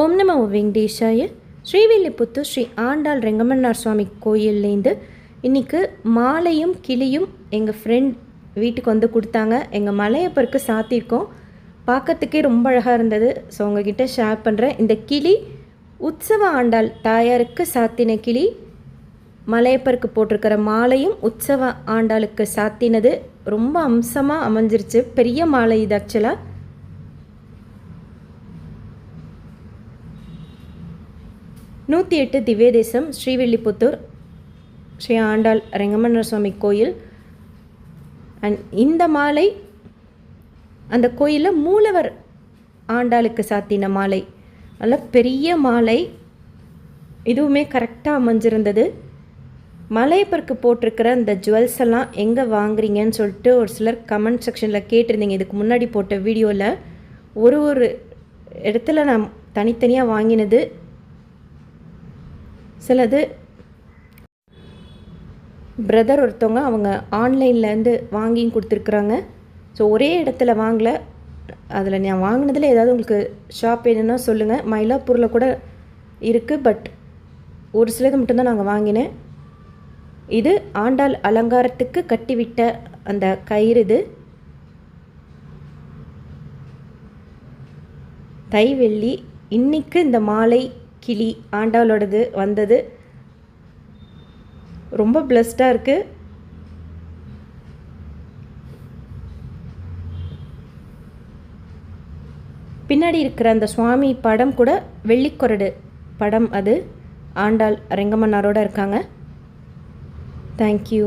ஓம் நம வெங்கடேஷாய. ஸ்ரீவில்லிபுத்தூர் ஸ்ரீ ஆண்டாள் ரெங்கமன்னார் சுவாமி கோயில்லேருந்து இன்றைக்கு மாலையும் கிளியும் எங்கள் ஃப்ரெண்ட் வீட்டுக்கு வந்து கொடுத்தாங்க. எங்கள் மலையப்பருக்கு சாத்தியிருக்கோம் பார்க்கறதுக்கே ரொம்ப அழகாக இருந்தது. ஸோ உங்ககிட்ட ஷேர் பண்ணுறேன் இந்த கிளி உற்சவ ஆண்டாள் தாயாருக்கு சாத்தின கிளி மலையப்பருக்கு போட்டிருக்கிற மாலையும் உற்சவ ஆண்டாளுக்கு சாத்தினது. ரொம்ப அம்சமாக அமைஞ்சிருச்சு. பெரிய மாலை இது ஆக்சுவலாக நூற்றி எட்டு திவ்யதேசம் ஸ்ரீவில்லிபுத்தூர் ஸ்ரீ ஆண்டாள் ரெங்கமன்னர் சுவாமி கோயில். அண்ட் இந்த மாலை அந்த கோயிலில் மூலவர் ஆண்டாளுக்கு சாத்தின மாலை. நல்ல பெரிய மாலை. இதுவுமே கரெக்டாக அமைஞ்சிருந்தது. மலையப்பருக்கு போட்டிருக்கிற இந்த ஜுவல்ஸ் எல்லாம் எங்கே வாங்குறீங்கன்னு சொல்லிட்டு ஒரு சிலர் கமெண்ட் செக்ஷனில் கேட்டிருந்தீங்க. இதுக்கு முன்னாடி போட்ட வீடியோவில் ஒரு ஒரு இடத்துல நான் தனித்தனியாக வாங்கினது. சிலது பிரதர் ஒருத்தவங்க அவங்க ஆன்லைன்லேருந்து வாங்கியும் கொடுத்துருக்குறாங்க. ஸோ ஒரே இடத்துல வாங்கல. அதில் நான் வாங்கினதில் ஏதாவது உங்களுக்கு ஷாப் வேணும்னா சொல்லுங்கள் மயிலாப்பூரில் கூட இருக்குது பட் ஒரு சிலது மட்டும்தான் நாங்கள் வாங்கினேன். இது ஆண்டாள் அலங்காரத்துக்கு கட்டிவிட்ட அந்த கயிறு இது. தைவெள்ளி இன்றைக்கு இன்னைக்கு இந்த மாலை கிளி ஆண்டாளோடது வந்தது. ரொம்ப பிளஸ்டாக இருக்குது பின்னாடி இருக்கிற அந்த சுவாமி படம் கூட வெள்ளிக்கொரடு படம் அது. ஆண்டாள் ரெங்கமன்னாரோட இருக்காங்க. தேங்க்யூ